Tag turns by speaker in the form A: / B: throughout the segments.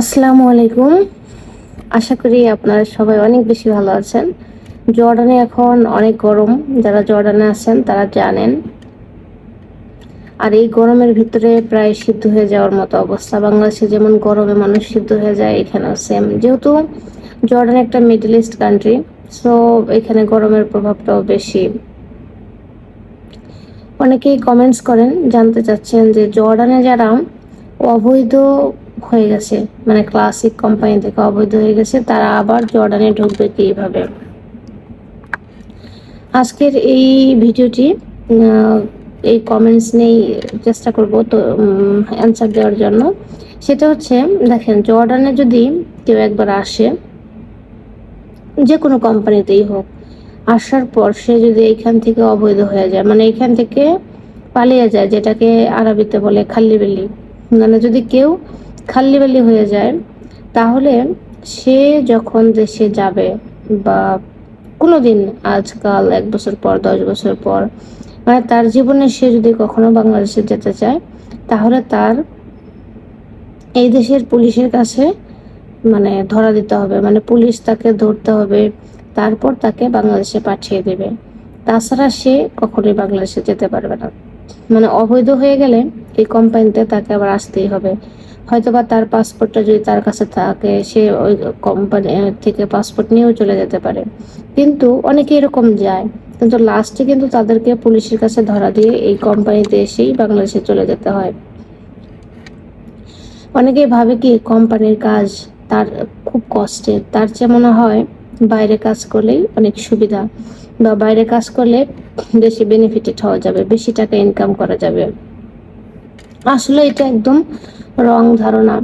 A: আসসালামু আলাইকুম। আশা করি আপনারা সবাই অনেক বেশি ভালো আছেন। জর্ডানে এখন অনেক গরম। যারা জর্ডানে আছেন, তারা জানেন। আর এই গরমের ভিতরে প্রায় সিদ্ধ হয়ে যাওয়ার মতো অবস্থা। বাংলাদেশে যেমন গরমে মানুষ সিদ্ধ হয়ে যায়, এখানেও সেম যেহেতু জর্ডান একটা মিডল ইস্ট কান্ট্রি সো এখানে গরমের প্রভাবটাও বেশি। অনেকেই কমেন্টস করেন, জানতে চাচ্ছেন যে জর্ডানে যারা অবৈধ হয়ে গেছে। মানে ক্লাসিক কোম্পানি থেকে অবৈধ হয়ে গেছে, তারা আবার জর্ডানে ঢুকবে কীভাবে? আজকের এই ভিডিওটি এই কমেন্টস নেই চেষ্টা করব তো অ্যান্সার দেওয়ার জন্য। সেটা হচ্ছে, দেখেন, জর্ডানে যদি কেউ একবার আসে, যে কোনো কোম্পানিতেই হোক, আসার পর সে যদি এইখান থেকে অবৈধ হয়ে যায় মানে এইখান থেকে পালিয়ে যায়, যেটাকে আরবিতে বলে খাল্লিবেলি মানে যদি কেউ খাল্লিবালি হয়ে যায়, তাহলে সে যখন দেশে যাবে বা কোনো দিন আজকাল এক বছর পর, দশ বছর পর মানে তার জীবনে সে যদি কখনো বাংলাদেশে যেতে চায়, তাহলে তার এই দেশের পুলিশের কাছে মানে ধরা দিতে হবে মানে পুলিশ তাকে ধরতে হবে, তারপর তাকে বাংলাদেশে পাঠিয়ে দেবে। তাছাড়া সে কখনোই বাংলাদেশে যেতে পারবে না। মানে অবৈধ হয়ে গেলে এই কোম্পানিতে তাকে আবার আসতেই হবে। হয়তোবা তার পাসপোর্টটা যদি তার কাছে থাকে, সে ওই কোম্পানি থেকে পাসপোর্ট নিয়েও চলে যেতে পারে। কিন্তু অনেকে এরকম যায়। কিন্তু লাস্টে কিন্তু তাদেরকে পুলিশের কাছে ধরা দিয়ে এই কোম্পানিতে এসেই বাংলাদেশে চলে যেতে হয়। অনেকেই ভাবে কি কোম্পানির কাজ তার খুব কষ্টের তার চেয়ে মনে হয় বাইরে কাজ করলেই অনেক সুবিধা বা বাইরে কাজ করলে বেশি বেনিফিটেড হওয়া যাবে, বেশি টাকা ইনকাম করা যাবে। আসলে এটা একদম রং ধারণা।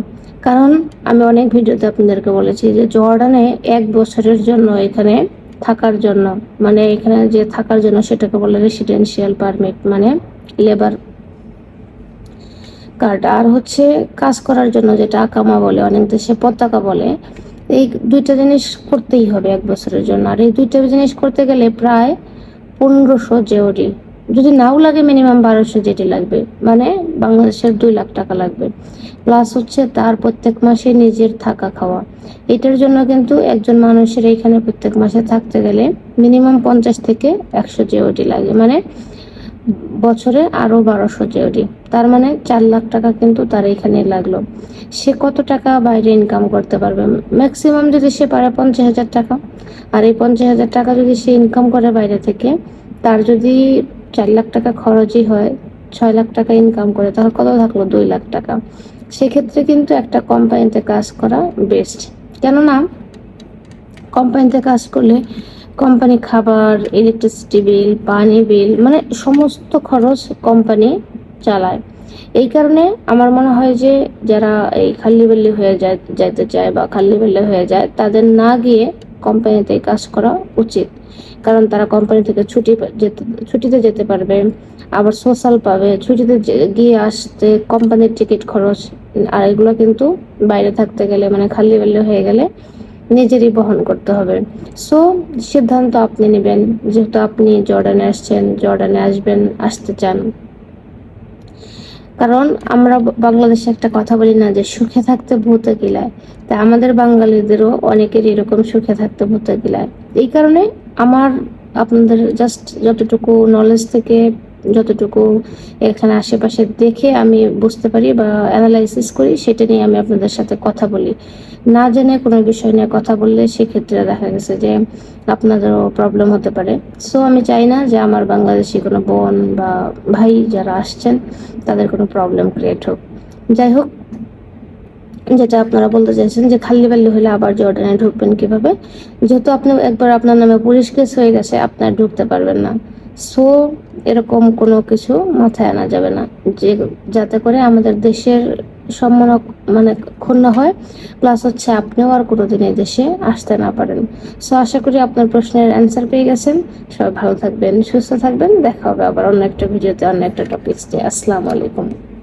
A: কারণ আমি অনেক ভিডিওতে আপনাদেরকে বলেছি যে জর্ডানে এক বছরের জন্য এখানে থাকার জন্য মানে এখানে যে থাকার জন্য সেটাকে বলে রেসিডেন্সিয়াল পারমিট মানে লেবার কার্ড আর হচ্ছে কাজ করার জন্য যেটা আকামা বলে, অনেক দেশে পতাকা বলে, এই দুইটা জিনিস করতেই হবে এক বছরের জন্য। আর এই দুইটা জিনিস করতে গেলে প্রায় পনেরোশো জেওরি যদি নাও লাগে মিনিমাম বারোশো যেটি লাগবে মানে বাংলাদেশের দুই লাখ টাকা লাগবে। প্লাস হচ্ছে তার প্রত্যেক মাসে নিজের থাকা খাওয়া। এটার জন্য কিন্তু একজন মানুষের এইখানে প্রত্যেক মাসে থাকতে গেলে মিনিমাম পঞ্চাশ থেকে একশো জেওটি লাগে মানে বছরে আরও বারোশো জেওটি তার মানে চার লাখ টাকা কিন্তু তার এখানে লাগল। সে কত টাকা বাইরে ইনকাম করতে পারবে? ম্যাক্সিমাম যদি সে পারে পঞ্চাশ হাজার টাকা। আর এই পঞ্চাশ হাজার টাকা যদি সে ইনকাম করে বাইরে থেকে, তার যদি চার লাখ টাকা খরচই হয়, ছয় লাখ টাকা ইনকাম করে, তাহলে কত থাকল দুই লাখ টাকা? সেক্ষেত্রে কিন্তু একটা কোম্পানিতে কাজ করা বেস্ট কেননা কোম্পানিতে কাজ করলে কোম্পানি খাবার ইলেকট্রিসিটি বিল পানি বিল মানে সমস্ত খরচ কোম্পানি চালায়। এই কারণে আমার মনে হয় যে, যারা এই খাল্লিবেল্লি হয়ে যায়, যাইতে চায় বা খাল্লি খাল্লিবেল্লি হয়ে যায়, তাদের না গিয়ে কোম্পানিতে কাজ করা উচিত। কারণ তারা কোম্পানি থেকে ছুটি যেতে, ছুটিতে যেতে পারবে, আবার সোশ্যাল পাবে, ছুটিতে গিয়ে আসতে, কোম্পানির টিকিট খরচ, আর এগুলো কিন্তু বাইরে থাকতে গেলে মানে খালি বেলে হয়ে গেলে নিজেরই বহন করতে হবে। সো সিদ্ধান্ত আপনি নেবেন, যেহেতু আপনি জর্ডানে আসছেন, জর্ডানে আসবেন, আসতে চান। কারণ আমরা বাংলাদেশে একটা কথা বলি না যে সুখে থাকতে ভূত গিলায়। তা আমাদের বাঙালিদেরও অনেকের এরকম সুখে থাকতে ভূত গিলায়। এই কারণে আমার আপনাদের জাস্ট যতটুকু নলেজ থেকে যতটুকু এখানে আশেপাশে দেখে আমি বুঝতে পারি বা অ্যানালাইসিস করি, সেটা নিয়ে আমি আপনাদের সাথে কথা বলি। না জেনে কোনো বিষয় নিয়ে কথা বললে সেক্ষেত্রে দেখা গেছে যে আপনাদেরও প্রবলেম হতে পারে। সো আমি চাই না যে আমার বাংলাদেশি কোনো বোন বা ভাই যারা আসছেন, তাদের কোনো প্রবলেম ক্রিয়েট হোক। যাই হোক, যেটা আপনারা বলতে চাইছেন যে খালি বাল্লি হলে আবার জর্ডানে ঢুকবেন কীভাবে, যেহেতু আপনি একবার আপনার নামে পুলিশ কেস হয়ে গেছে, আপনার ঢুকতে পারবেন না। সো এরকম কোনো কিছু মাথায় আনা যাবে না। যে, যাতে করে আমাদের দেশের সম্মান মানে ক্ষুণ্ণ হয়। প্লাস হচ্ছে আপনিও আর কোনোদিন এই দেশে আসতে না পারেন। সো আশা করি আপনার প্রশ্নের অ্যান্সার পেয়ে গেছেন। সবাই ভালো থাকবেন, সুস্থ থাকবেন। দেখা হবে আবার অন্য একটা ভিডিওতে অন্য একটা টপিক্স দিয়ে আসসালামু আলাইকুম।